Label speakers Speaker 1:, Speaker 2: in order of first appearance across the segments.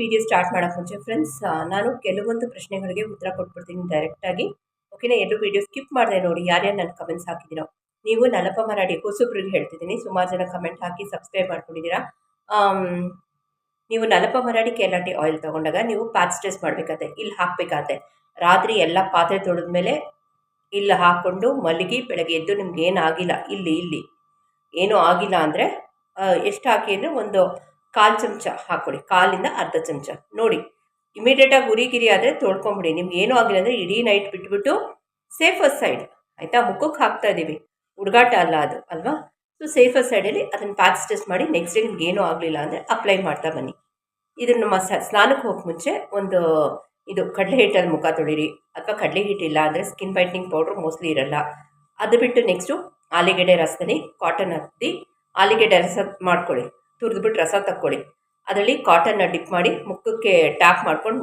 Speaker 1: Video start ಮಾಡೋಕ್ಕೆ ಮುಂಚೆ friends ನಾನು ಕೆಲವೊಂದು ಪ್ರಶ್ನೆಗಳಿಗೆ ಉತ್ತರ ಕೊಟ್ಬಿಡ್ತೀನಿ ಡೈರೆಕ್ಟಾಗಿ ಓಕೆನಾ ಎಲ್ಲೂ ವಿಡಿಯೋ ಸ್ಕಿಪ್ ಮಾಡಿದೆ ನೋಡಿ, ಯಾರ್ಯಾರು ನನ್ನ ಕಮೆಂಟ್ಸ್ ಹಾಕಿದ್ದೀರೋ. ನೀವು ನಲಪ ಮರಾಡಿ ಹೊಸಬ್ರಿಗೆ ಹೇಳ್ತಿದ್ದೀನಿ, ಸುಮಾರು ಜನ ಕಮೆಂಟ್ ಹಾಕಿ ಸಬ್ಸ್ಕ್ರೈಬ್ ಮಾಡ್ಕೊಂಡಿದ್ದೀರಾ. ನೀವು ನಲಪ ಮರಾಡಿ ಕೇಲಾಟಿ ಆಯಿಲ್ ತೊಗೊಂಡಾಗ ನೀವು ಪ್ಯಾಕ್ ಸ್ಟ್ರೆಸ್ ಮಾಡಬೇಕಾಗತ್ತೆ ಇಲ್ಲಿ ಹಾಕಬೇಕಾಗತ್ತೆ ರಾತ್ರಿ ಎಲ್ಲ ಪಾತ್ರೆ ತೊಳೆದ್ಮೇಲೆ ಇಲ್ಲಿ ಹಾಕ್ಕೊಂಡು ಮಲಗಿ ಬೆಳಗ್ಗೆ ಎದ್ದು ನಿಮ್ಗೆ ಏನು ಆಗಿಲ್ಲ, ಇಲ್ಲಿ ಇಲ್ಲಿ. ಏನೂ ಆಗಿಲ್ಲ ಅಂದರೆ ಎಷ್ಟು ಹಾಕಿ ಅಂದರೆ ಒಂದು ಕಾಲು ಚಮಚ ಹಾಕ್ಕೊಳ್ಳಿ ಕಾಲಿಂದ ಅರ್ಧ ಚಮಚ. ನೋಡಿ ಇಮಿಡಿಯೇಟಾಗಿ ಉರಿ ಗಿರಿ ಆದರೆ ತೊಳ್ಕೊಂಬಿಡಿ. ನಿಮ್ಗೆ ಏನೂ ಆಗಿಲ್ಲ ಅಂದರೆ ಇಡೀ ನೈಟ್ ಬಿಟ್ಬಿಟ್ಟು ಸೇಫಸ್ಟ್ ಸೈಡ್ ಆಯಿತಾ? ಮುಖಕ್ಕೆ ಹಾಕ್ತಾ ಇದ್ದೀವಿ ಹುಡುಗಾಟ ಅಲ್ಲ ಅದು, ಅಲ್ವಾ? ಸೊ ಸೇಫರ್ ಸೈಡಲ್ಲಿ ಅದನ್ನು ಪ್ಯಾಕ್ಸ್ ಟೆಸ್ಟ್ ಮಾಡಿ ನೆಕ್ಸ್ಟ್ ಡೇ ನಿಮ್ಗೆ ಏನೂ ಆಗಲಿಲ್ಲ ಅಂದರೆ ಅಪ್ಲೈ ಮಾಡ್ತಾ ಬನ್ನಿ. ಇದನ್ನು ಮಸ ಸ್ನಾನಕ್ಕೆ ಹೋಗಕ್ಕೆ ಮುಂಚೆ ಒಂದು ಇದು ಕಡಲೆ ಹಿಟ್ಟಲ್ಲಿ ಮುಖ ತೊಳಿರಿ. ಅಥವಾ ಕಡಲೆ ಹಿಟ್ಟಿಲ್ಲ ಅಂದರೆ ಸ್ಕಿನ್ ವೈಟ್ನಿಂಗ್ ಪೌಡ್ರ್ ಮೋಸ್ಟ್ಲಿ ಇರಲ್ಲ. ಅದು ಬಿಟ್ಟು ನೆಕ್ಸ್ಟು ಆಲೂಗೆಡ್ಡೆ ರಸದಲ್ಲಿ ಕಾಟನ್ ಹತ್ತಿ, ಆಲೂಗೆಡ್ಡೆ ರಸ ಮಾಡ್ಕೊಳ್ಳಿ. ತುರಿದ್ಬಿಟ್ಟು ರಸ ತಕ್ಕೊಳ್ಳಿ. ಅದರಲ್ಲಿ ಕಾಟನ್ನ ಡಿಪ್ ಮಾಡಿ ಮುಖಕ್ಕೆ ಟ್ಯಾಪ್ ಮಾಡ್ಕೊಂಡು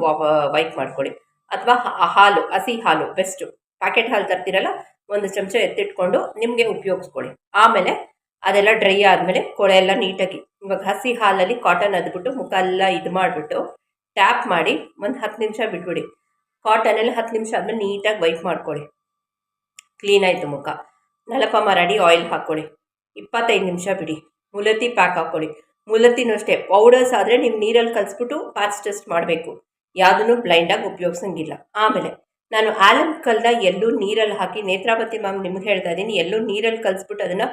Speaker 1: ವೈಪ್ ಮಾಡ್ಕೊಳ್ಳಿ. ಅಥವಾ ಹಾಲು, ಹಸಿ ಹಾಲು ಬೆಸ್ಟು ಪ್ಯಾಕೆಟ್ ಹಾಲು ತರ್ತೀರಲ್ಲ, ಒಂದು ಚಮಚ ಎತ್ತಿಟ್ಕೊಂಡು ನಿಮಗೆ ಉಪಯೋಗಿಸ್ಕೊಳ್ಳಿ. ಆಮೇಲೆ ಅದೆಲ್ಲ ಡ್ರೈ ಆದಮೇಲೆ ಕೊಳೆ ಎಲ್ಲ ನೀಟಾಗಿ, ಇವಾಗ ಹಸಿ ಹಾಲಲ್ಲಿ ಕಾಟನ್ ಅದ್ಬಿಟ್ಟು ಮುಖ ಎಲ್ಲ ಇದು ಮಾಡಿಬಿಟ್ಟು ಟ್ಯಾಪ್ ಮಾಡಿ ಒಂದು ಹತ್ತು ನಿಮಿಷ ಬಿಟ್ಬಿಡಿ. ಕಾಟನಲ್ಲಿ ಹತ್ತು ನಿಮಿಷ ಆದಮೇಲೆ ನೀಟಾಗಿ ವೈಪ್ ಮಾಡ್ಕೊಳ್ಳಿ. ಕ್ಲೀನ್ ಆಯಿತು ಮುಖ. ನಲಪ ಮರಾಡಿ ಆಯಿಲ್ ಹಾಕ್ಕೊಳ್ಳಿ. ಇಪ್ಪತ್ತೈದು ನಿಮಿಷ ಬಿಡಿ. ಮುಲತಿ ಪ್ಯಾಕ್ ಹಾಕ್ಕೊಳ್ಳಿ ಮುಲತಿನೂ ಅಷ್ಟೇ ಪೌಡರ್ಸ್ ಆದರೆ ನೀವು ನೀರಲ್ಲಿ ಕಲಿಸ್ಬಿಟ್ಟು ಟೆಸ್ಟ್ ಮಾಡಬೇಕು. ಯಾವುದನ್ನು ಬ್ಲೈಂಡಾಗಿ ಉಪಯೋಗಿಸಂಗಿಲ್ಲ. ಆಮೇಲೆ, ನಾನು ಆಲಮ್ ಕಲ್ದ ಎಲ್ಲೂ ನೀರಲ್ಲಿ ಹಾಕಿ, ನೇತ್ರಾವತಿ ಮ್ಯಾಮ್ ನಿಮ್ಗೆ ಹೇಳ್ತಾ ಇದ್ದೀನಿ, ಎಲ್ಲೂ ನೀರಲ್ಲಿ ಕಲಿಸ್ಬಿಟ್ಟು ಅದನ್ನು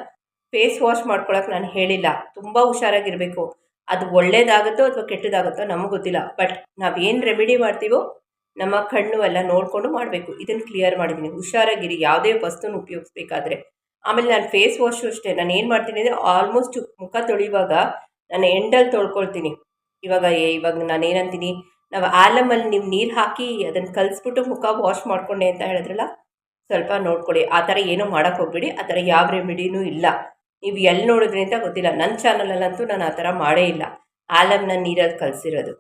Speaker 1: ಫೇಸ್ ವಾಶ್ ಮಾಡ್ಕೊಳಕ್ಕೆ ನಾನು ಹೇಳಿಲ್ಲ. ತುಂಬ ಹುಷಾರಾಗಿರಬೇಕು. ಅದು ಒಳ್ಳೇದಾಗುತ್ತೋ ಅಥವಾ ಕೆಟ್ಟದಾಗುತ್ತೋ ನಮಗೆ ಗೊತ್ತಿಲ್ಲ. ಬಟ್ ನಾವೇನು ರೆಮಿಡಿ ಮಾಡ್ತೀವೋ ನಮ್ಮ ಕಣ್ಣು ಎಲ್ಲ ನೋಡಿಕೊಂಡು ಮಾಡಬೇಕು. ಇದನ್ನು ಕ್ಲಿಯರ್ ಮಾಡಿದ್ದೀನಿ. ಹುಷಾರಾಗಿರಿ. ಯಾವುದೇ ವಸ್ತುನ ಉಪಯೋಗಿಸ್ಬೇಕಾದ್ರೆ. ಆಮೇಲೆ ನಾನು ಫೇಸ್ ವಾಶು ಅಷ್ಟೇ. ನಾನು ಏನು ಮಾಡ್ತೀನಿ ಅಂದರೆ ಆಲ್ಮೋಸ್ಟ್ ಮುಖ ತೊಳೆಯುವಾಗ ನಾನು ಎಂಡಲ್ಲಿ ತೊಳ್ಕೊಳ್ತೀನಿ. ಇವಾಗ ಇವಾಗ ನಾನು ಏನಂತೀನಿ ನಾವು ಆಲಮಲ್ಲಿ ನೀವು ನೀರು ಹಾಕಿ ಅದನ್ನು ಕಲಿಸ್ಬಿಟ್ಟು ಮುಖ ವಾಶ್ ಮಾಡಿಕೊಂಡೆ ಅಂತ ಹೇಳಿದ್ರಲ್ಲ, ಸ್ವಲ್ಪ ನೋಡ್ಕೊಳ್ಳಿ. ಆ ಥರ ಏನೂ ಮಾಡೋಕ್ಕೆ ಹೋಗ್ಬೇಡಿ. ಆ ಥರ ಯಾವ ರೆಮಿಡಿನೂ ಇಲ್ಲ. ನೀವು ಎಲ್ಲಿ ನೋಡಿದ್ರಿ ಅಂತ ಗೊತ್ತಿಲ್ಲ. ನನ್ನ ಚಾನಲಲ್ಲಂತೂ ನಾನು ಆ ಥರ ಮಾಡೇ ಇಲ್ಲ. ಆಲಮ್ನ ನೀರಲ್ಲಿ ಕಲಿಸಿರೋದು.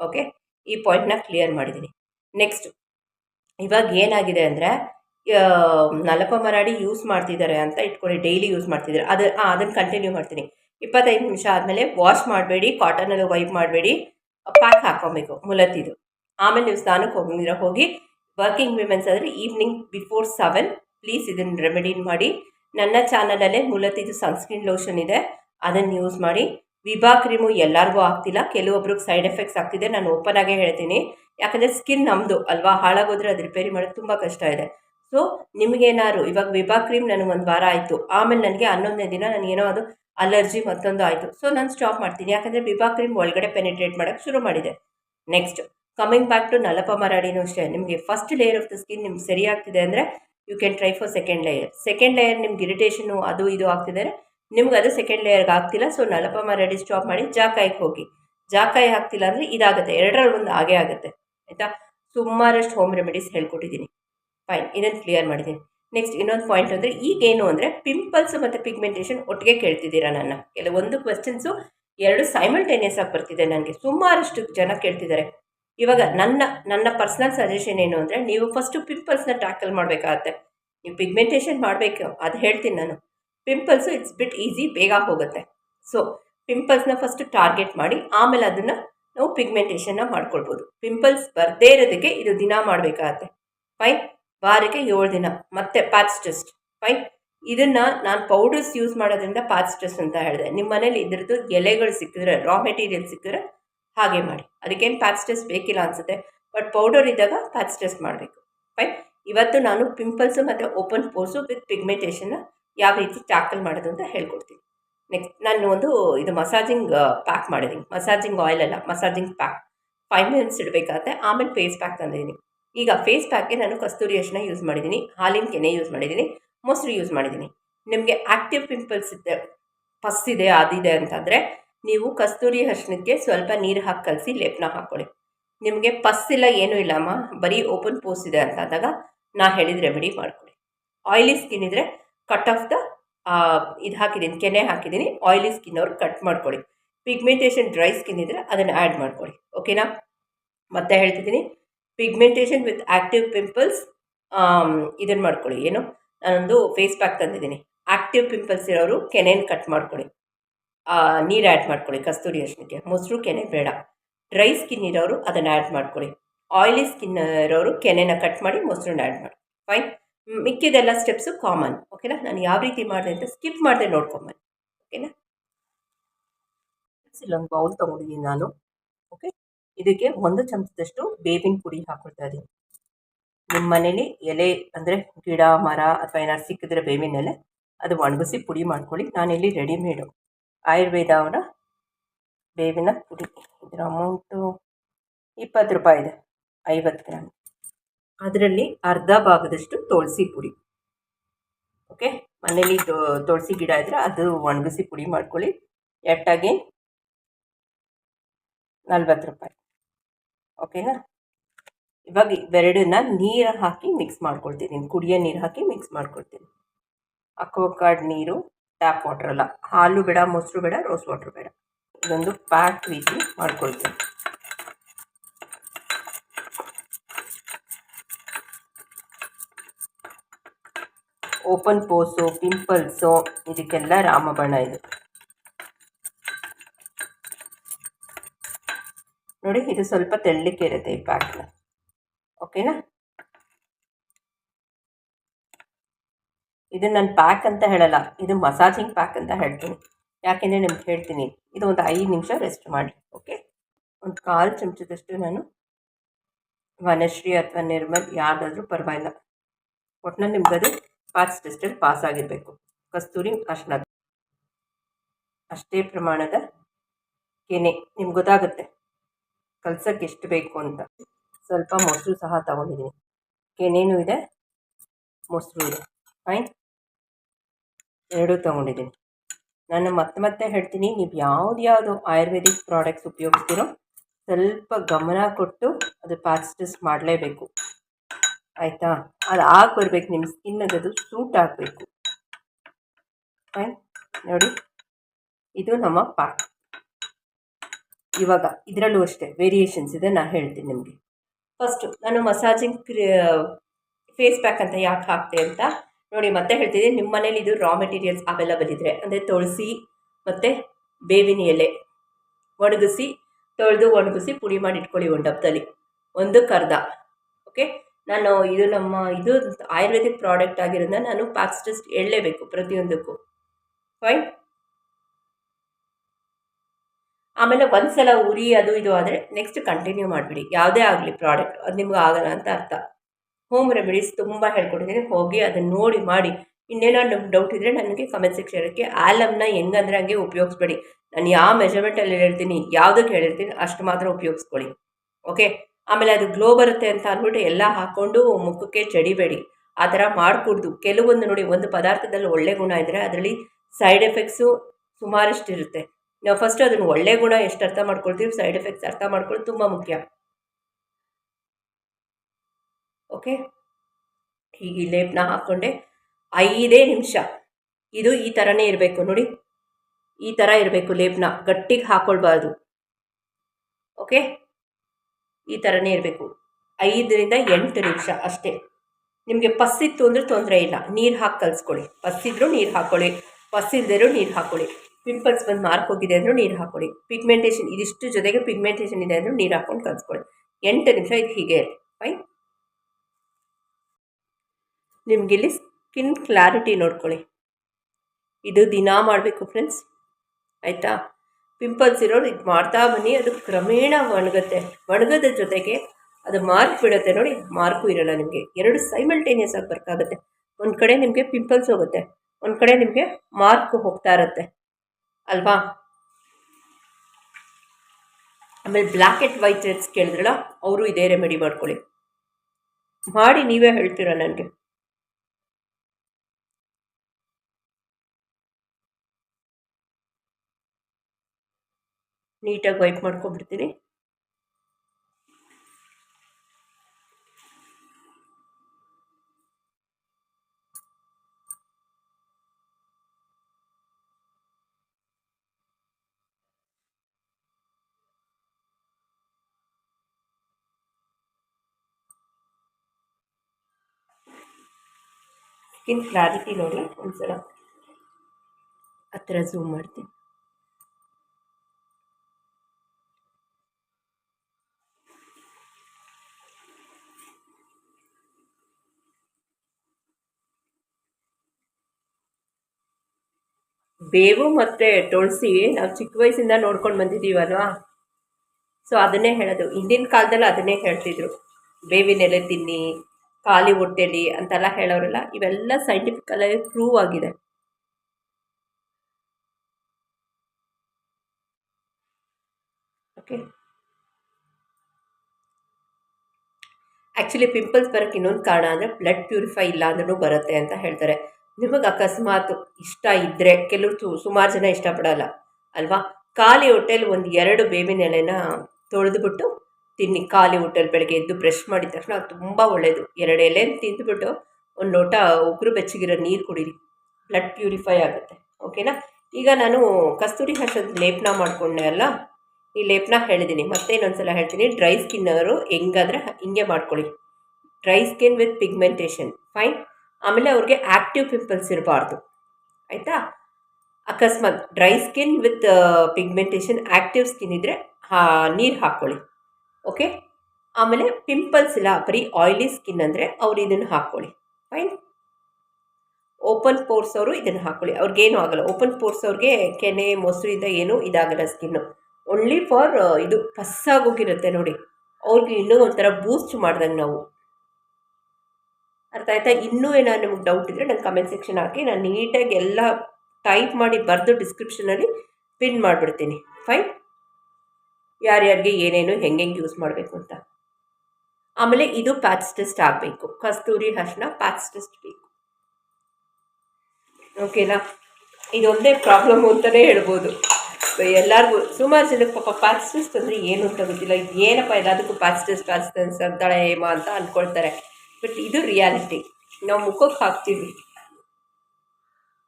Speaker 1: ಓಕೆ ಈ ಪಾಯಿಂಟ್ನ ಕ್ಲಿಯರ್ ಮಾಡಿದ್ದೀನಿ ನೆಕ್ಸ್ಟ್ ಇವಾಗ ಏನಾಗಿದೆ ಅಂದರೆ ನಲಪ ಮರಾಡಿ ಯೂಸ್ ಮಾಡ್ತಿದ್ದಾರೆ ಅಂತ ಇಟ್ಕೊಳ್ಳಿ ಡೈಲಿ ಯೂಸ್ ಮಾಡ್ತಿದ್ದಾರೆ. ಅದು ಹಾಂ ಅದನ್ನು ಕಂಟಿನ್ಯೂ ಮಾಡ್ತೀನಿ. ಇಪ್ಪತ್ತೈದು ನಿಮಿಷ ಆದಮೇಲೆ ವಾಶ್ ಮಾಡಬೇಡಿ ಕಾಟನಲ್ಲಿ ವೈಪ್ ಮಾಡಬೇಡಿ ಪ್ಯಾಕ್ ಹಾಕ್ಕೊಬೇಕು ಮುಲತ್ತಿದು. ಆಮೇಲೆ ನೀವು ಸ್ನಾನಕ್ಕೆ ಹೋಗಿದ್ರೆ ಹೋಗಿ ವರ್ಕಿಂಗ್ ವಿಮೆನ್ಸ್ ಆದರೆ ಈವ್ನಿಂಗ್ ಬಿಫೋರ್ ಸೆವೆನ್ ಪ್ಲೀಸ್ ಇದನ್ನು ರೆಮಿಡಿನ್ ಮಾಡಿ. ನನ್ನ ಚಾನಲಲ್ಲೇ ಮುಲತ್ತಿದು ಸನ್ಸ್ಕ್ರೀನ್ ಲೋಷನ್ ಇದೆ, ಅದನ್ನು ಯೂಸ್ ಮಾಡಿ. ವಿಭಾ ಕ್ರೀಮು ಎಲ್ಲರಿಗೂ ಆಗ್ತಿಲ್ಲ, ಕೆಲವೊಬ್ರಿಗೆ ಸೈಡ್ ಎಫೆಕ್ಟ್ಸ್ ಆಗ್ತಿದೆ, ನಾನು ಓಪನ್ ಆಗೇ ಹೇಳ್ತೀನಿ. ಯಾಕಂದರೆ ಸ್ಕಿನ್ ನಮ್ಮದು ಅಲ್ವಾ, ಹಾಳಾಗೋದ್ರೆ ಅದು ರಿಪೇರಿ ಮಾಡೋದು ತುಂಬ ಕಷ್ಟ ಇದೆ. ಸೊ ನಿಮಗೇನಾದ್ರು, ಇವಾಗ ವಿಭಾ ಕ್ರೀಮ್ ನನಗೆ ಒಂದು ವಾರ ಆಯಿತು. ಆಮೇಲೆ ನನಗೆ ಹನ್ನೊಂದನೇ ದಿನ ನನಗೇನೋ ಅದು ಅಲರ್ಜಿ ಮತ್ತೊಂದು ಆಯಿತು. ಸೊ ನಾನು ಸ್ಟಾಪ್ ಮಾಡ್ತೀನಿ. ಯಾಕಂದರೆ ವಿಭಾ ಕ್ರೀಮ್ ಒಳಗಡೆ ಪೆನಿಟ್ರೇಟ್ ಮಾಡೋಕ್ಕೆ ಶುರು ಮಾಡಿದೆ. ನೆಕ್ಸ್ಟ್ ಕಮಿಂಗ್ ಬ್ಯಾಕ್ ಟು ನಲಪ ಮರಾಡಿನೂ ಅಷ್ಟೇ. ನಿಮಗೆ first layer of the skin ನಿಮ್ಗೆ ಸರಿ ಆಗ್ತಿದೆ ಅಂದರೆ you can try for second layer second layer ನಿಮ್ಗೆ ಇರಿಟೇಷನು ಅದು ಇದು ಆಗ್ತಿದೆ ನಿಮ್ಗೆ ಅದು ಸೆಕೆಂಡ್ ಲೇಯರ್ಗೆ ಆಗ್ತಿಲ್ಲ. ಸೊ ನಲಪ ಮರಾಡಿ ಸ್ಟಾಪ್ ಮಾಡಿ ಜಾಕಾಯಿಗೆ ಹೋಗಿ. ಜಾಕಾಯಿ ಆಗ್ತಿಲ್ಲ ಅಂದರೆ ಇದಾಗುತ್ತೆ. ಎರಡರಲ್ಲಿ ಒಂದು ಆಗೇ ಆಗುತ್ತೆ. ಆಯಿತಾ? ಸುಮಾರಷ್ಟು ಹೋಮ್ ರೆಮಿಡೀಸ್ ಹೇಳ್ಕೊಟ್ಟಿದ್ದೀನಿ ಫೈನ್ ಇದನ್ನು ಕ್ಲಿಯರ್ ಮಾಡಿದ್ದೀನಿ. ನೆಕ್ಸ್ಟ್ ಇನ್ನೊಂದು ಪಾಯಿಂಟ್ ಅಂದರೆ ಈಗೇನು ಅಂದರೆ ಪಿಂಪಲ್ಸ್ ಮತ್ತು ಪಿಗ್ಮೆಂಟೇಷನ್ ಒಟ್ಟಿಗೆ ಕೇಳ್ತಿದ್ದೀರಾ ನನ್ನ? ಕೆಲವೊಂದು ಕ್ವೆಶನ್ಸು ಎರಡು ಸೈಮಲ್ಟೇನಿಯಸ್ ಆಗಿ ಬರ್ತಿದೆ ನನಗೆ. ಸುಮಾರಷ್ಟು ಜನ ಕೇಳ್ತಿದ್ದಾರೆ. ಇವಾಗ ನನ್ನ ನನ್ನ ಪರ್ಸ್ನಲ್ ಸಜೆಷನ್ ಏನು ಅಂದರೆ ನೀವು ಫಸ್ಟು ಪಿಂಪಲ್ಸ್ನ ಟ್ಯಾಕಲ್ ಮಾಡಬೇಕಾಗತ್ತೆ. ನೀವು ಪಿಗ್ಮೆಂಟೇಷನ್ ಮಾಡಬೇಕು, ಅದು ಹೇಳ್ತೀನಿ ನಾನು. ಪಿಂಪಲ್ಸು ಇಟ್ಸ್ ಬಿಟ್ ಈಸಿ ಬೇಗ ಹೋಗುತ್ತೆ. ಸೊ ಪಿಂಪಲ್ಸ್ನ ಫಸ್ಟ್ ಟಾರ್ಗೆಟ್ ಮಾಡಿ, ಆಮೇಲೆ ಅದನ್ನು ನಾವು ಪಿಗ್ಮೆಂಟೇಷನ್ನ ಮಾಡ್ಕೊಳ್ಬೋದು. ಪಿಂಪಲ್ಸ್ ಬರದೇ ಇರೋದಕ್ಕೆ ಇದು ದಿನ ಮಾಡಬೇಕಾಗತ್ತೆ. ಫೈನ್ ವಾರಕ್ಕೆ ಏಳು ದಿನ. ಮತ್ತೆ ಪ್ಯಾಚ್ ಟೆಸ್ಟ್ ಫೈನ್ ಇದನ್ನು ನಾನು ಪೌಡರ್ಸ್ ಯೂಸ್ ಮಾಡೋದ್ರಿಂದ ಪ್ಯಾಚ್ ಟೆಸ್ಟ್ ಅಂತ ಹೇಳಿದೆ. ನಿಮ್ಮ ಮನೇಲಿ ಇದ್ರದ್ದು ಎಲೆಗಳು ಸಿಕ್ಕಿದ್ರೆ ರಾ ಮೆಟೀರಿಯಲ್ ಸಿಕ್ಕಿದ್ರೆ ಹಾಗೆ ಮಾಡಿ. ಅದಕ್ಕೇನು ಪ್ಯಾಚ್ ಟೆಸ್ಟ್ ಬೇಕಿಲ್ಲ ಅನಿಸುತ್ತೆ. ಬಟ್ ಪೌಡರ್ ಇದ್ದಾಗ ಪ್ಯಾಚ್ ಟೆಸ್ಟ್ ಮಾಡಬೇಕು. ಫೈನ್ ಇವತ್ತು ನಾನು ಪಿಂಪಲ್ಸು ಮತ್ತು ಓಪನ್ ಪೋರ್ಸು ವಿತ್ ಪಿಗ್ಮೆಂಟೇಷನ್ನ ಯಾವ ರೀತಿ ಟ್ಯಾಕಲ್ ಮಾಡೋದು ಅಂತ ಹೇಳ್ಕೊಡ್ತೀನಿ. ನೆಕ್ಸ್ಟ್ ನಾನು ಒಂದು ಇದು ಮಸಾಜಿಂಗ್ ಪ್ಯಾಕ್ ಮಾಡಿದ್ದೀನಿ. ಮಸಾಜಿಂಗ್ ಆಯಿಲ್ ಅಲ್ಲ ಮಸಾಜಿಂಗ್ ಪ್ಯಾಕ್ ಫೈವ್ ಮಿನಿಟ್ಸ್ ಇಡಬೇಕಾಗತ್ತೆ. ಆಮೇಲೆ ಫೇಸ್ ಪ್ಯಾಕ್ ತಂದಿದ್ದೀನಿ. ಈಗ ಫೇಸ್ ಪ್ಯಾಕ್ಗೆ ನಾನು ಕಸ್ತೂರಿ ಅರಿಶಿನ ಯೂಸ್ ಮಾಡಿದ್ದೀನಿ ಹಾಲಿನ ಕೆನೆ ಯೂಸ್ ಮಾಡಿದ್ದೀನಿ ಮೊಸರು ಯೂಸ್ ಮಾಡಿದ್ದೀನಿ ನಿಮಗೆ ಆ್ಯಕ್ಟಿವ್ ಪಿಂಪಲ್ಸ್ ಇದೆ ಪಸ್ ಇದೆ ಅದಿದೆ ಅಂತಂದರೆ ನೀವು ಕಸ್ತೂರಿ ಅರಿಶಿನಕ್ಕೆ ಸ್ವಲ್ಪ ನೀರು ಹಾಕಿ ಕಲಸಿ ಲೇಪನ ಹಾಕ್ಕೊಳ್ಳಿ ನಿಮಗೆ ಪಸ್ ಇಲ್ಲ ಏನೂ ಇಲ್ಲಮ್ಮ ಬರೀ ಓಪನ್ ಪೋಸ್ ಇದೆ ಅಂತ ನಾ ಹೇಳಿದ ರೆಮಿಡಿ ಮಾಡ್ಕೊಳ್ಳಿ ಆಯಿಲಿ ಸ್ಕಿನ್ ಇದ್ದರೆ ಕಟ್ ಆಫ್ ದ ಇದು ಹಾಕಿದ್ದೀನಿ ಕೆನೆ ಹಾಕಿದ್ದೀನಿ ಆಯಿಲಿ ಸ್ಕಿನ್ ಅವ್ರು ಕಟ್ ಮಾಡ್ಕೊಳ್ಳಿ ಪಿಗ್ಮೆಂಟೇಷನ್ ಡ್ರೈ ಸ್ಕಿನ್ ಇದ್ದರೆ ಅದನ್ನು ಆ್ಯಡ್ ಮಾಡ್ಕೊಳ್ಳಿ ಓಕೆನಾ ಮತ್ತೆ ಹೇಳ್ತಿದ್ದೀನಿ ಪಿಗ್ಮೆಂಟೇಷನ್ ವಿತ್ ಆ್ಯಕ್ಟಿವ್ ಪಿಂಪಲ್ಸ್ ಇದನ್ನು ಮಾಡ್ಕೊಳ್ಳಿ. ಏನು? ನಾನೊಂದು ಫೇಸ್ ಪ್ಯಾಕ್ ತಂದಿದ್ದೀನಿ. ಆ್ಯಕ್ಟಿವ್ ಪಿಂಪಲ್ಸ್ ಇರೋರು ಕೆನೆನ ಕಟ್ ಮಾಡ್ಕೊಳ್ಳಿ. ನೀರು ಆ್ಯಡ್ ಮಾಡ್ಕೊಳ್ಳಿ ಕಸ್ತೂರಿ ಅಷ್ಟಕ್ಕೆ ಮೊಸರು, ಕೆನೆ ಬೇಡ. ಡ್ರೈ ಸ್ಕಿನ್ ಇರೋರು ಅದನ್ನು ಆ್ಯಡ್ ಮಾಡ್ಕೊಳ್ಳಿ. ಆಯಿಲಿ ಸ್ಕಿನ್ ಇರೋರು ಕೆನೆನ ಕಟ್ ಮಾಡಿ ಮೊಸರನ್ನ ಆ್ಯಡ್ ಮಾಡಿ. ಫೈನ್ ಮಿಕ್ಕಿದೆಲ್ಲ ಸ್ಟೆಪ್ಸು ಕಾಮನ್ ಓಕೆನಾ ನಾನು ಯಾವ ರೀತಿ ಮಾಡಿದೆ ಅಂತ ಸ್ಕಿಪ್ ಮಾಡಿದೆ ನೋಡ್ಕೊಂಬನ್ನಿ ಓಕೆನಾ ಇಲ್ಲೊಂದು ಬೌಲ್ ತೊಗೊಂಡಿದ್ದೀನಿ ನಾನು. ಓಕೆ ಇದಕ್ಕೆ ಒಂದು ಚಮಚದಷ್ಟು ಬೇವಿನ ಪುಡಿ ಹಾಕೊಳ್ತಾ ಇದ್ದೀನಿ. ನಿಮ್ಮ ಮನೇಲಿ ಎಲೆ ಅಂದರೆ ಗಿಡ, ಮರ ಅಥವಾ ಏನಾದ್ರು ಸಿಕ್ಕಿದ್ರೆ ಬೇವಿನ ಎಲೆ, ಅದು ಒಣಗಿಸಿ ಪುಡಿ ಮಾಡ್ಕೊಳ್ಳಿ. ನಾನಿಲ್ಲಿ ರೆಡಿಮೇಡು ಆಯುರ್ವೇದ ಬೇವಿನ ಪುಡಿ. ಇದರ ಅಮೌಂಟು ಇಪ್ಪತ್ತು ರೂಪಾಯಿ ಇದೆ, ಐವತ್ತು ಗ್ರಾಮ್ ಅದರಲ್ಲಿ ಅರ್ಧ ಭಾಗದಷ್ಟು ತುಳಸಿ ಪುಡಿ. ಓಕೆ ಮನೇಲಿ ತುಳಸಿ ಗಿಡ ಇದ್ದರೆ ಅದು ಒಣಗಿಸಿ ಪುಡಿ ಮಾಡ್ಕೊಳ್ಳಿ. ಎಟ್ಟಾಗಿ ನಲ್ವತ್ತು ರೂಪಾಯಿ. ಓಕೆನಾ ಇವಾಗ ಇವೆರಡನ್ನ ನೀರು ಹಾಕಿ ಮಿಕ್ಸ್ ಮಾಡ್ಕೊಳ್ತೀನಿ ಕುಡಿಯೋ ನೀರು ಹಾಕಿ ಮಿಕ್ಸ್ ಮಾಡ್ಕೊಳ್ತೀನಿ ಅಕ್ವಕಾರ್ಡ್ ನೀರು ಟ್ಯಾಪ್ ವಾಟರ್ ಅಲ್ಲ ಹಾಲು ಬೇಡ, ಮೊಸರು ಬೇಡ ರೋಸ್ ವಾಟರ್ ಬೇಡ. ಇದೊಂದು ಪ್ಯಾಕ್ ರೀತಿ ಮಾಡ್ಕೊಳ್ತೀನಿ. ಓಪನ್ ಪೋಸು ಪಿಂಪಲ್ಸು ಇದಕ್ಕೆಲ್ಲ ರಾಮಬಣ ಇದು. ನೋಡಿ, ಇದು ಸ್ವಲ್ಪ ತೆಳ್ಳಕ್ಕೆ ಇರುತ್ತೆ ಈ ಪ್ಯಾಕ್ನ ಓಕೆನಾ ಇದು ನಾನು ಪ್ಯಾಕ್ ಅಂತ ಹೇಳಲ್ಲ, ಇದು ಮಸಾಜಿಂಗ್ ಪ್ಯಾಕ್ ಅಂತ ಹೇಳ್ತೀನಿ. ಯಾಕೆಂದರೆ ನಿಮ್ಗೆ ಹೇಳ್ತೀನಿ, ಇದು ಒಂದು ಐದು ನಿಮಿಷ ರೆಸ್ಟ್ ಮಾಡಿ ಓಕೆ ಒಂದು ಕಾಲು ಚಮಚದಷ್ಟು ನಾನು ವನಶ್ರೀ ಅಥವಾ ನಿರ್ಮಲ್ ಯಾವುದಾದ್ರೂ ಪರವಾಗಿಲ್ಲ. ಒಟ್ಟಿನಲ್ಲಿ ನಿಮ್ಗದು ಪಾಸ್ ಟೆಸ್ಟಲ್ಲಿ ಪಾಸ್ ಆಗಿರಬೇಕು. ಕಸ್ತೂರಿ ಅರ್ಶನ ಅಷ್ಟೇ ಪ್ರಮಾಣದ ಕೆನೆ, ನಿಮ್ಗೆ ಗೊತ್ತಾಗುತ್ತೆ. ಕಲ್ಸಕ್ಕೆ ಎಷ್ಟು ಬೇಕು ಅಂತ. ಸ್ವಲ್ಪ ಮೊಸರು ಸಹ ತಗೊಂಡಿದ್ದೀನಿ ಏನೇನು ಇದೆ? ಮೊಸರು ಇದೆ. ಫೈನ್ ಎರಡೂ ತೊಗೊಂಡಿದ್ದೀನಿ ನಾನು ಮತ್ತೆ ಮತ್ತೆ ಹೇಳ್ತೀನಿ, ನೀವು ಯಾವ್ದು ಯಾವುದು ಆಯುರ್ವೇದಿಕ್ ಪ್ರಾಡಕ್ಟ್ಸ್ ಉಪಯೋಗಿಸ್ತೀರೋ ಸ್ವಲ್ಪ ಗಮನ ಕೊಟ್ಟು ಅದು ಪ್ಯಾಚ್ ಮಾಡಲೇಬೇಕು. ಆಯಿತಾ? ಅದು ಆಗಿ ಬರಬೇಕು ನಿಮ್ಮ ಸ್ಕಿನ್ ಅದು ಸೂಟ್ ಆಗಬೇಕು. ಫೈನ್ ನೋಡಿ. ಇದು ನಮ್ಮ ಪ್ಯಾಕ್ ಇವಾಗ ಇದರಲ್ಲೂ ಅಷ್ಟೇ ವೇರಿಯೇಷನ್ಸ್ ಇದೆ ನಾನು ಹೇಳ್ತೀನಿ ನಿಮಗೆ. ಫಸ್ಟು ನಾನು ಮಸಾಜಿಂಗ್ ಫೇಸ್ ಪ್ಯಾಕ್ ಅಂತ ಯಾಕೆ ಹಾಕ್ತೆ ಅಂತ ನೋಡಿ ಮತ್ತೆ ಹೇಳ್ತಿದ್ದೀನಿ ನಿಮ್ಮ ಮನೇಲಿ ಇದು ರಾ ಮೆಟೀರಿಯಲ್ಸ್ ಅವೈಲಬಲ್ ಇದ್ದರೆ ಅಂದರೆ ತುಳಸಿ ಮತ್ತು ಬೇವಿನ ಎಲೆ ಒಣಗಿಸಿ, ತೊಳೆದು ಒಣಗಿಸಿ ಪುಡಿ ಮಾಡಿ ಇಟ್ಕೊಳ್ಳಿ ಒಂದು ಡಬ್ಬದಲ್ಲಿ ಒಂದು ಕರ್ದ ಓಕೆ ನಾನು ಇದು ನಮ್ಮ, ಇದು ಆಯುರ್ವೇದಿಕ್ ಪ್ರಾಡಕ್ಟ್ ಆಗಿರೋದನ್ನ ನಾನು ಪ್ಯಾಕ್ಸ್ ಟೆಸ್ಟ್ ಹೇಳಲೇಬೇಕು ಪ್ರತಿಯೊಂದಕ್ಕೂ. ಫೈನ್ ಆಮೇಲೆ ಒಂದು ಸಲ ಉರಿ ಅದು ಇದು ಆದರೆ ನೆಕ್ಸ್ಟ್ ಕಂಟಿನ್ಯೂ ಮಾಡಿಬಿಡಿ. ಯಾವುದೇ ಆಗಲಿ ಪ್ರಾಡಕ್ಟ್ ಅದು ನಿಮ್ಗೆ ಆಗಲ್ಲ ಅಂತ ಅರ್ಥ. ಹೋಮ್ ರೆಮಿಡೀಸ್ ತುಂಬ ಹೇಳ್ಕೊಟ್ಟಿದ್ದೀನಿ. ಹೋಗಿ ಅದನ್ನು ನೋಡಿ, ಮಾಡಿ. ಇನ್ನೇನೋ ನಿಮ್ಗೆ ಡೌಟ್ ಇದ್ದರೆ ನನಗೆ ಕಮೆಂಟ್ ಸೆಕ್ಷನ್ಗೆ ಆಲಮ್ನ ಹೆಂಗಂದ್ರೆ ಹಂಗೆ ಉಪಯೋಗಿಸ್ಬೇಡಿ. ನಾನು ಯಾವ ಮೆಜರ್ಮೆಂಟಲ್ಲಿ ಹೇಳ್ತೀನಿ ಯಾವುದಕ್ಕೆ ಹೇಳಿರ್ತೀನಿ, ಅಷ್ಟು ಮಾತ್ರ ಉಪಯೋಗಿಸ್ಕೊಳ್ಳಿ. ಓಕೆ ಆಮೇಲೆ ಅದು ಗ್ಲೋ ಬರುತ್ತೆ ಅಂತ ಅಂದ್ಬಿಟ್ಟು ಎಲ್ಲ ಹಾಕ್ಕೊಂಡು ಮುಖಕ್ಕೆ ಚಡಿಬೇಡಿ. ಆ ಥರ ಮಾಡಿಕೊಡ್ದು. ಕೆಲವೊಂದು ನೋಡಿ, ಒಂದು ಪದಾರ್ಥದಲ್ಲಿ ಒಳ್ಳೆ ಗುಣ ಇದ್ದರೆ ಅದರಲ್ಲಿ ಸೈಡ್ ಎಫೆಕ್ಟ್ಸು ಸುಮಾರಷ್ಟು ಇರುತ್ತೆ ನಾವು ಫಸ್ಟ್ ಅದನ್ನು ಒಳ್ಳೆ ಗುಣ ಎಷ್ಟು ಅರ್ಥ ಮಾಡ್ಕೊಳ್ತೀವಿ ಸೈಡ್ ಎಫೆಕ್ಟ್ಸ್ ಅರ್ಥ ಮಾಡ್ಕೊಳ್ಳೋದು ತುಂಬ ಮುಖ್ಯ. ಓಕೆ ಹೀಗೆ ಲೇಪ್ನ ಹಾಕ್ಕೊಂಡೆ. ಐದೇ ನಿಮಿಷ. ಇದು ಈ ಥರನೇ ಇರಬೇಕು ನೋಡಿ. ಈ ಥರ ಇರಬೇಕು ಲೇಪ್ನ. ಗಟ್ಟಿಗೆ ಹಾಕ್ಕೊಳ್ಬಾರ್ದು ಓಕೆ ಈ ಥರನೇ ಇರಬೇಕು. ಐದರಿಂದ ಎಂಟು ನಿಮಿಷ ಅಷ್ಟೇ. ನಿಮಗೆ ಪಸ್ಸಿತ್ತು ಅಂದರೆ ತೊಂದರೆ ಇಲ್ಲ. ನೀರು ಹಾಕಿ ಕಲಿಸ್ಕೊಳ್ಳಿ. ಪಸ್ಸಿದ್ರೂ ನೀರು ಹಾಕ್ಕೊಳ್ಳಿ. ಪಸ್ಸಿಲ್ದಿರೋ ನೀರು ಹಾಕ್ಕೊಳ್ಳಿ. ಪಿಂಪಲ್ಸ್ ಬಂದು ಮಾರ್ಕ್ ಹೋಗಿದೆ ಅಂದರೂ ನೀರು ಹಾಕ್ಕೊಳ್ಳಿ ಪಿಗ್ಮೆಂಟೇಷನ್ ಇದಿಷ್ಟು ಜೊತೆಗೆ ಪಿಗ್ಮೆಂಟೇಷನ್ ಇದೆ ಅಂದರೂ ನೀರು ಹಾಕ್ಕೊಂಡು ಕಲಿಸ್ಕೊಳ್ಳಿ ಎಂಟು ನಿಮಿಷ ಇದು ಹೀಗೆ. ಫೈನ್ ನಿಮಗಿಲ್ಲಿ ಸ್ಕಿನ್ ಕ್ಲಾರಿಟಿ ನೋಡ್ಕೊಳ್ಳಿ ಇದು ದಿನಾ ಮಾಡಬೇಕು ಫ್ರೆಂಡ್ಸ್ ಆಯಿತಾ? ಪಿಂಪಲ್ಸ್ ಇರೋರು ಇದು ಮಾಡ್ತಾ ಬನ್ನಿ, ಅದು ಕ್ರಮೇಣ ಒಣಗುತ್ತೆ. ಒಣಗದ ಜೊತೆಗೆ ಅದು ಮಾರ್ಕ್ ಬಿಡುತ್ತೆ ನೋಡಿ, ಮಾರ್ಕು ಇರೋಲ್ಲ ನಿಮಗೆ. ಎರಡು ಸೈಮಲ್ಟೇನಿಯಸ್ ಆಗಿ ಬರ್ಕಾಗುತ್ತೆ. ಒಂದು ಕಡೆ ನಿಮಗೆ ಪಿಂಪಲ್ಸ್ ಹೋಗುತ್ತೆ, ಒಂದು ಕಡೆ ನಿಮಗೆ ಮಾರ್ಕ್ ಹೋಗ್ತಾ ಇರುತ್ತೆ. ಅಲ್ವಾ? ಆಮೇಲೆ ಬ್ಲ್ಯಾಕ್ ಆ್ಯಂಡ್ ವೈಟ್ ಹೆಡ್ಸ್ ಕೇಳಿದ್ರಲ್ಲ, ಅವರು ಇದೇ ರೆಮಿಡಿ ಮಾಡ್ಕೊಳ್ಳಿ. ಮಾಡಿ ನೀವೇ ಹೇಳ್ತೀರ ನನಗೆ? ನೀಟಾಗಿ ವೈಪ್ ಮಾಡ್ಕೊಂಡ್ಬಿಡ್ತೀನಿ. ಸ್ಕಿನ್ ಕ್ಲಾರಿಟಿ ನೋಡಿ ಒಂದ್ಸಲ ಆ ಝೂಮ್ ಮಾಡ್ತೀನಿ. ಬೇವು ಮತ್ತೆ ತುಳಸಿ ನಾವು ಚಿಕ್ಕ ವಯಸ್ಸಿಂದ ನೋಡ್ಕೊಂಡು ಬಂದಿದ್ದೀವಲ್ವಾ? ಸೊ ಅದನ್ನೇ ಹೇಳೋದು. ಹಿಂದಿನ ಕಾಲದಲ್ಲಿ ಅದನ್ನೇ ಹೇಳ್ತಿದ್ರು. ಬೇವಿನೆಲೆ ತಿನ್ನಿ ಖಾಲಿ ಹೊಟ್ಟೆಲಿ ಅಂತೆಲ್ಲ ಹೇಳೋರೆಲ್ಲ ಇವೆಲ್ಲ ಸೈಂಟಿಫಿಕಲಾಗಿ ಪ್ರೂವ್ ಆಗಿದೆ. ಓಕೆ ಆ್ಯಕ್ಚುಲಿ ಪಿಂಪಲ್ಸ್ ಬರೋಕ್ಕೆ ಇನ್ನೊಂದು ಕಾರಣ ಅಂದರೆ ಬ್ಲಡ್ ಪ್ಯೂರಿಫೈ ಇಲ್ಲ ಅಂದ್ರೂ ಬರುತ್ತೆ ಅಂತ ಹೇಳ್ತಾರೆ. ನಿಮಗೆ ಅಕಸ್ಮಾತ್ ಇಷ್ಟ ಇದ್ದರೆ ಕೆಲವರು ಸುಮಾರು ಜನ ಇಷ್ಟಪಡಲ್ಲ, ಅಲ್ವಾ? ಖಾಲಿ ಹೊಟ್ಟೆಲಿ ಒಂದು ಎರಡು ಬೇವಿನ ಎಲೆನ ತೊಳೆದ್ಬಿಟ್ಟು ತಿನ್ನಿ, ಖಾಲಿ ಹೊಟ್ಟೆಲಿ ಬೆಳಗ್ಗೆ ಎದ್ದು ಬ್ರಷ್ ಮಾಡಿದ ತಕ್ಷಣ ತುಂಬ ಒಳ್ಳೆಯದು ಎರಡು ಎಲೆ ತಿಂದ್ಬಿಟ್ಟು ಒಂದು ಲೋಟ ಉಗುರು ಬೆಚ್ಚಗಿರೋ ನೀರು ಕುಡೀರಿ. ಬ್ಲಡ್ ಪ್ಯೂರಿಫೈ ಆಗುತ್ತೆ. ಓಕೆನಾ ಈಗ ನಾನು ಕಸ್ತೂರಿ ಹರ್ಷದ ಲೇಪನ ಮಾಡಿಕೊಂಡೆ ಅಲ್ಲ? ಈ ಲೇಪನ ಹೇಳಿದ್ದೀನಿ ಮತ್ತೆ ಇನ್ನೊಂದ್ಸಲ ಹೇಳ್ತೀನಿ. ಡ್ರೈ ಸ್ಕಿನ್ ಅವರು ಹೆಂಗಾದ್ರೆ ಹಿಂಗೆ ಮಾಡ್ಕೊಳ್ಳಿ. Dry skin with pigmentation fine ಆಮೇಲೆ ಅವ್ರಿಗೆ ಆ್ಯಕ್ಟಿವ್ ಪಿಂಪಲ್ಸ್ ಇರಬಾರ್ದು. ಆಯಿತಾ? ಅಕಸ್ಮಾತ್ dry skin with pigmentation active skin ಇದ್ದರೆ ನೀರು ಹಾಕ್ಕೊಳ್ಳಿ ಓಕೆ ಆಮೇಲೆ ಪಿಂಪಲ್ಸ್ ಇಲ್ಲ, ಬರೀ ಆಯಿಲಿ ಸ್ಕಿನ್ ಅಂದರೆ ಅವ್ರು ಇದನ್ನು ಹಾಕ್ಕೊಳ್ಳಿ ಫೈನ್ ಓಪನ್ ಪೋರ್ಸ್ ಅವರು ಇದನ್ನು ಹಾಕ್ಕೊಳ್ಳಿ ಅವ್ರಿಗೇನು ಆಗಲ್ಲ. ಓಪನ್ ಪೋರ್ಸ್ ಅವ್ರಿಗೆ ಕೆನೆ ಮೊಸರಿಂದ ಏನೂ ಇದಾಗಲ್ಲ ಸ್ಕಿನ್ನು ಓನ್ಲಿ ಫಾರ್ ಇದು ಪಸ್ಸಾಗೋಗಿರುತ್ತೆ ನೋಡಿ. ಅವ್ರಿಗೆ ಇನ್ನೂ ಒಂಥರ ಬೂಸ್ಟ್ ಮಾಡ್ದಂಗೆ ನಾವು. ಅರ್ಥ ಆಯ್ತಾ? ಇನ್ನೂ ಏನಾದ್ರು ನಿಮ್ಗೆ ಡೌಟ್ ಇದ್ದರೆ ನಾನು ಕಮೆಂಟ್ ಸೆಕ್ಷನ್ ಹಾಕಿ. ನಾನು ನೀಟಾಗಿ ಎಲ್ಲ ಟೈಪ್ ಮಾಡಿ ಬರೆದು ಡಿಸ್ಕ್ರಿಪ್ಷನಲ್ಲಿ ಪಿನ್ ಮಾಡಿಬಿಡ್ತೀನಿ. ಫೈನ್ ಯಾರ್ಯಾರಿಗೆ ಏನೇನು ಹೆಂಗೆ ಹೆಂಗೆ ಯೂಸ್ ಮಾಡಬೇಕು ಅಂತ. ಆಮೇಲೆ ಇದು ಪ್ಯಾಚ್ ಟೆಸ್ಟ್ ಆಗಬೇಕು. ಕಸ್ತೂರಿ ಅರ್ಶಿನ ಪ್ಯಾಚ್ ಟೆಸ್ಟ್ ಬೇಕು. ಓಕೆನಾ ಇದೊಂದೇ ಪ್ರಾಬ್ಲಮ್ ಅಂತಲೇ ಹೇಳ್ಬೋದು. ಎಲ್ಲರಿಗೂ, ಸುಮಾರು ಜನಕ್ಕೆ ಪಾಪ ಪ್ಯಾಚ್ ಟೆಸ್ಟ್ ಅಂದರೆ ಏನು ಅಂತ ಗೊತ್ತಿಲ್ಲ. ಏನಪ್ಪ ಎಲ್ಲದಕ್ಕೂ ಪ್ಯಾಚ್ ಟೆಸ್ಟ್ ಪ್ಯಾಚ್ ಟೆಸ್ಟ್ ಹೇಮ ಅಂತ ಅಂದ್ಕೊಳ್ತಾರೆ ಬಟ್ ಇದು ರಿಯಾಲಿಟಿ ನಾವು ಮುಖಕ್ಕೆ ಹಾಕ್ತೀವಿ.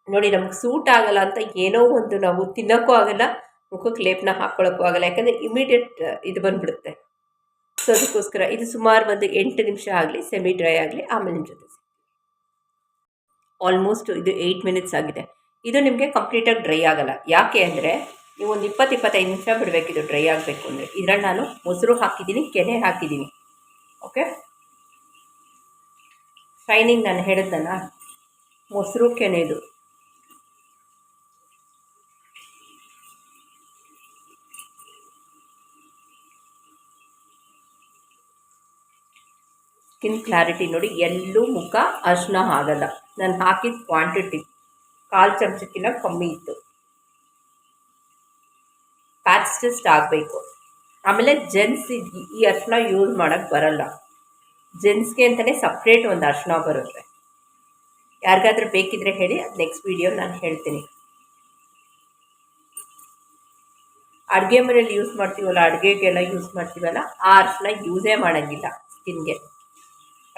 Speaker 1: ನೋಡಿ ನಮ್ಗೆ ಸೂಟ್ ಆಗಲ್ಲ ಅಂತ ಏನೋ ಒಂದು ನಾವು ತಿನ್ನೋಕ್ಕೂ ಆಗಲ್ಲ. ಮುಖಕ್ಕೆ ಲೇಪನ ಹಾಕ್ಕೊಳ್ಳೋಕ್ಕೂ ಆಗಲ್ಲ. ಯಾಕಂದರೆ ಇಮಿಡಿಯೇಟ್ ಇದು ಬಂದುಬಿಡುತ್ತೆ. ಸೊ ಅದಕ್ಕೋಸ್ಕರ ಇದು ಸುಮಾರು ಒಂದು ಎಂಟು ನಿಮಿಷ ಆಗಲಿ ಸೆಮಿ ಡ್ರೈ ಆಗಲಿ, ಆಮೇಲೆ ನಿಮ್ಮ ಜೊತೆ ಆಲ್ಮೋಸ್ಟ್ ಇದು ಏಯ್ಟ್ ಮಿನಿಟ್ಸ್ ಆಗಿದೆ. ಇದು ನಿಮಗೆ ಕಂಪ್ಲೀಟಾಗಿ ಡ್ರೈ ಆಗಲ್ಲ. ಯಾಕೆ ಅಂದರೆ, ನೀವು ಒಂದು ಇಪ್ಪತ್ತು, ಇಪ್ಪತ್ತೈದು ನಿಮಿಷ ಬಿಡಬೇಕು ಇದು ಡ್ರೈ ಆಗಬೇಕು ಅಂದರೆ. ಇದರಲ್ಲಿ ನಾನು ಮೊಸರು ಹಾಕಿದ್ದೀನಿ, ಕೆನೆ ಹಾಕಿದ್ದೀನಿ. ಓಕೆ ಶೈನಿಂಗ್ ನಾನು ಹೇಳಿದ್ದಲ್ಲ ಮೊಸರು ಕೆನೆದು. ಸ್ಕಿನ್ ಕ್ಲಾರಿಟಿ ನೋಡಿ ಎಲ್ಲೂ ಮುಖ ಅರ್ಶನ ಆಗಲ್ಲ. ನಾನು ಹಾಕಿದ ಕ್ವಾಂಟಿಟಿ ಕಾಲು ಚಮಚಕ್ಕಿಂತ ಕಮ್ಮಿ ಇತ್ತು. ಪ್ಯಾಚ್ ಟೆಸ್ಟ್ ಆಗಬೇಕು. ಆಮೇಲೆ ಜೆಂಟ್ಸ್ ಈ ಅರ್ಶನ ಯೂಸ್ ಮಾಡೋಕ್ಕೆ ಬರಲ್ಲ. ಜೆಂಟ್ಸ್ಗೆ ಅಂತಲೇ ಸಪ್ರೇಟ್ ಒಂದು ಅರ್ಶನ ಬರುತ್ತೆ. ಯಾರಿಗಾದ್ರೂ ಬೇಕಿದ್ರೆ ಹೇಳಿ, ಅದು ನೆಕ್ಸ್ಟ್ ವಿಡಿಯೋ ನಾನು ಹೇಳ್ತೀನಿ. ಅಡುಗೆ ಮನೇಲಿ ಯೂಸ್ ಮಾಡ್ತೀವಲ್ಲ, ಅಡುಗೆಗೆಲ್ಲ ಯೂಸ್ ಮಾಡ್ತೀವಲ್ಲ, ಆ ಅರ್ಶನ ಯೂಸೇ ಮಾಡೋಂಗಿಲ್ಲ ಸ್ಕಿನ್ಗೆ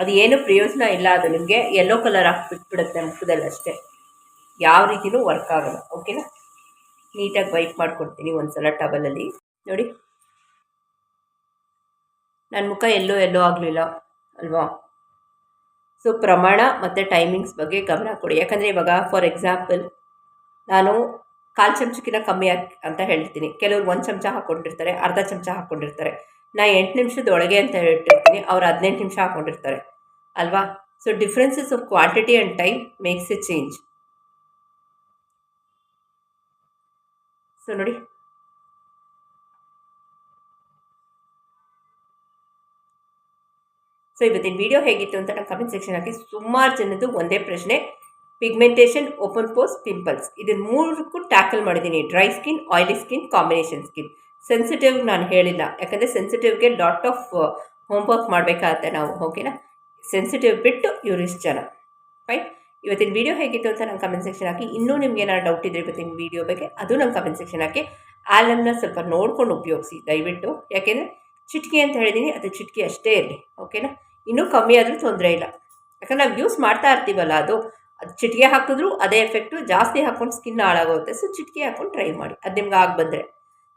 Speaker 1: ಅದು ಏನು ಪ್ರಯೋಜನ ಇಲ್ಲ, ಅದು ನಿಮಗೆ ಯೆಲ್ಲೋ ಕಲರ್ ಹಾಕ್ಬಿಟ್ಬಿಡುತ್ತೆ ಮುಖದಲ್ಲಿ ಅಷ್ಟೇ. ಯಾವ ರೀತಿಯೂ ವರ್ಕ್ ಆಗಲ್ಲ ಓಕೆನಾ ನೀಟಾಗಿ ವೈಪ್ ಮಾಡಿಕೊಡ್ತೀನಿ ಒಂದು ಸಲ ಟವಲಲ್ಲಿ ನೋಡಿ. ನನ್ನ ಮುಖ ಎಲ್ಲೋ ಎಲ್ಲೋ ಆಗಲಿಲ್ಲ ಅಲ್ವಾ? ಸೊ ಪ್ರಮಾಣ ಮತ್ತು ಟೈಮಿಂಗ್ಸ್ ಬಗ್ಗೆ ಗಮನ ಕೊಡಿ. ಯಾಕಂದರೆ ಇವಾಗ ಫಾರ್ ಎಕ್ಸಾಂಪಲ್ ನಾನು ಕಾಲು ಚಮಚಕ್ಕಿಂತ ಕಮ್ಮಿ ಅಂತ ಹೇಳ್ತೀನಿ. ಕೆಲವರು ಒಂದು ಚಮಚ ಹಾಕ್ಕೊಂಡಿರ್ತಾರೆ ಅರ್ಧ ಚಮಚ ಹಾಕ್ಕೊಂಡಿರ್ತಾರೆ ನಾ ಎಂಟು ನಿಮಿಷದೊಳಗೆ ಅಂತ ಹೇಳ್ತಿರ್ತೀನಿ. ಅವ್ರು ಹದಿನೆಂಟು ನಿಮಿಷ ಹಾಕ್ಕೊಂಡಿರ್ತಾರೆ ಅಲ್ವಾ? So differences of quantity and time makes a change so ನೋಡಿ. ಸೊ ಇವತ್ತಿನ ವಿಡಿಯೋ ಹೇಗಿತ್ತು ಅಂತ ನಾನು ಕಮೆಂಟ್ ಸೆಕ್ಷನ್ ಹಾಕಿ ಸುಮಾರು ಜನದ್ದು ಒಂದೇ ಪ್ರಶ್ನೆ. ಪಿಗ್ಮೆಂಟೇಷನ್ ಓಪನ್ ಪೋಸ್ ಪಿಂಪಲ್ಸ್ ಇದನ್ನು ಮೂರಕ್ಕೂ ಟ್ಯಾಕಲ್ ಮಾಡಿದ್ದೀನಿ dry skin oily skin combination skin sensitive ನಾನು ಹೇಳಿಲ್ಲ. ಯಾಕಂದರೆ ಸೆನ್ಸಿಟಿವ್ಗೆ ಡಾಟ್ ಆಫ್ ಹೋಮ್ವರ್ಕ್ ಮಾಡಬೇಕಾಗತ್ತೆ ನಾವು ಓಕೆನಾ ಸೆನ್ಸಿಟಿವ್ ಬಿಟ್ಟು ಇಷ್ಟು ಜನ ಫೈನ್ ಇವತ್ತಿನ ವೀಡಿಯೋ ಹೇಗಿತ್ತು ಅಂತ ನಂಗೆ ಕಮೆಂಟ್ ಸೆಕ್ಷನ್ ಹಾಕಿ. ಇನ್ನೂ ನಿಮ್ಗೆ ಏನಾದ್ರು ಡೌಟ್ ಇದ್ದರೆ ಇವತ್ತಿನ ವೀಡಿಯೋ ಬಗ್ಗೆ, ಅದು ನಂಗೆ ಕಮೆಂಟ್ ಸೆಕ್ಷನ್ ಹಾಕಿ. ಆಲನ್ನ ಸ್ವಲ್ಪ ನೋಡ್ಕೊಂಡು ಉಪಯೋಗಿಸಿ, ದಯವಿಟ್ಟು. ಯಾಕೆಂದರೆ ಚಿಟ್ಕಿ ಅಂತ ಹೇಳಿದ್ದೀನಿ ಅದು ಚಿಟ್ಕಿ ಅಷ್ಟೇ ಇರಲಿ ಓಕೆನಾ ಇನ್ನೂ ಕಮ್ಮಿ ಆದರೂ ತೊಂದರೆ ಇಲ್ಲ. ಯಾಕಂದ್ರೆ ನಾವು ಯೂಸ್ ಮಾಡ್ತಾ ಇರ್ತೀವಲ್ಲ ಅದು. ಅದು ಚಿಟಿಕೆ ಹಾಕಿದ್ರು ಅದೇ ಎಫೆಕ್ಟು ಜಾಸ್ತಿ ಹಾಕ್ಕೊಂಡು ಸ್ಕಿನ್ ಹಾಳಾಗೋಗುತ್ತೆ ಸೊ ಚಿಟಿಕೆ ಹಾಕ್ಕೊಂಡು ಟ್ರೈ ಮಾಡಿ. ಅದು ನಿಮ್ಗೆ ಆಗಿ ಬಂದರೆ.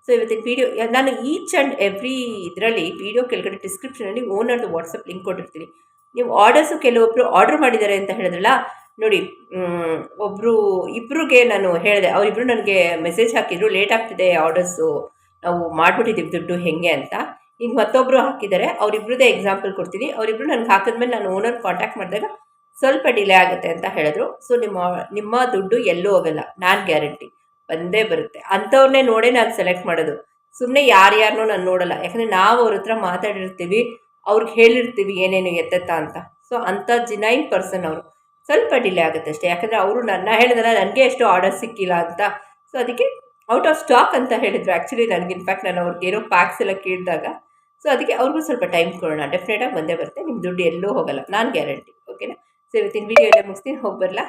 Speaker 1: ಸೊ ಇವತ್ತಿನ ವೀಡಿಯೋ ನಾನು ಈಚ್ ಆ್ಯಂಡ್ ಎವ್ರಿ ಇದರಲ್ಲಿ ವೀಡಿಯೋ ಕೆಳಗಡೆ ಡಿಸ್ಕ್ರಿಪ್ಷನಲ್ಲಿ ಓನರ್ದು ವಾಟ್ಸಪ್ ಲಿಂಕ್ ಕೊಟ್ಟಿರ್ತೀನಿ. ನೀವು ಆರ್ಡರ್ಸು ಕೆಲವೊಬ್ಬರು ಆರ್ಡರ್ ಮಾಡಿದ್ದಾರೆ ಅಂತ ಹೇಳಿದ್ರಲ್ಲ, ನೋಡಿ ಒಬ್ಬರು ಇಬ್ಬರಿಗೆ ನಾನು ಹೇಳಿದೆ ಅವರಿಬ್ಬರು ನನಗೆ ಮೆಸೇಜ್ ಹಾಕಿದ್ರು ಲೇಟ್ ಆಗ್ತಿದೆ ಆರ್ಡರ್ಸು ನಾವು ಮಾಡಿಬಿಟ್ಟಿದ್ದೀವಿ ದುಡ್ಡು ಹೇಗೆ ಅಂತ. ಈಗ ಮತ್ತೊಬ್ಬರು ಹಾಕಿದ್ದಾರೆ ಅವರಿಬ್ಬರದೇ ಎಕ್ಸಾಂಪಲ್ ಕೊಡ್ತೀನಿ. ಅವರಿಬ್ಬರು ನನಗೆ ಹಾಕಿದ್ಮೇಲೆ ನಾನು ಓನರ್ ಕಾಂಟ್ಯಾಕ್ಟ್ ಮಾಡಿದಾಗ ಸ್ವಲ್ಪ ಡಿಲೇ ಆಗುತ್ತೆ ಅಂತ ಹೇಳಿದ್ರು. ಸೊ ನಿಮ್ಮ ನಿಮ್ಮ ದುಡ್ಡು ಎಲ್ಲೂ ಹೋಗಲ್ಲ, ನಾನು ಗ್ಯಾರಂಟಿ ಬಂದೇ ಬರುತ್ತೆ. ಅಂಥವ್ರನ್ನೇ ನೋಡೇ ನಾನು ಸೆಲೆಕ್ಟ್ ಮಾಡೋದು. ಸುಮ್ಮನೆ ಯಾರ್ಯಾರನ್ನೂ ನಾನು ನೋಡಲ್ಲ. ಯಾಕಂದರೆ ನಾವು ಅವ್ರ ಹತ್ರ ಮಾತಾಡಿರ್ತೀವಿ, ಅವ್ರಿಗೆ ಹೇಳಿರ್ತೀವಿ ಏನೇನು ಎತ್ತೆತ್ತ ಅಂತ. ಸೊ ಅಂಥ ಜಿನೈನ್ ಪರ್ಸನ್ ಅವರು. ಸ್ವಲ್ಪ ಡಿಲೇ ಆಗುತ್ತೆ ಅಷ್ಟೇ. ಯಾಕಂದರೆ ಅವರು ನನ್ನ ಹೇಳಿದ್ರೆ ನನಗೆ ಎಷ್ಟು ಆರ್ಡರ್ ಸಿಕ್ಕಿಲ್ಲ ಅಂತ. ಸೊ ಅದಕ್ಕೆ ಔಟ್ ಆಫ್ ಸ್ಟಾಕ್ ಅಂತ ಹೇಳಿದ್ರು. ಆ್ಯಕ್ಚುಲಿ ನನಗೆ ಇನ್ಫ್ಯಾಕ್ಟ್ ನಾನು ಅವ್ರಿಗೆ ಏನೋ ಪ್ಯಾಕ್ಸ್ ಎಲ್ಲ ಕೇಳಿದಾಗ. ಸೊ ಅದಕ್ಕೆ ಅವ್ರಿಗೂ ಸ್ವಲ್ಪ ಟೈಮ್ ಕೊಡೋಣ. ಡೆಫಿನೆಟಾಗಿ ಬಂದೇ ಬರುತ್ತೆ. ನಿಮ್ಮ ದುಡ್ಡು ಎಲ್ಲೂ ಹೋಗಲ್ಲ. ನಾನು ಗ್ಯಾರಂಟಿ ಓಕೆನಾ ಸೊ ಇವತ್ತಿನ ವೀಡಿಯೋ ಎಲ್ಲ ಮುಗಿಸ್ತೀನಿ. ಹೋಗಿ ಬರಲ್ಲ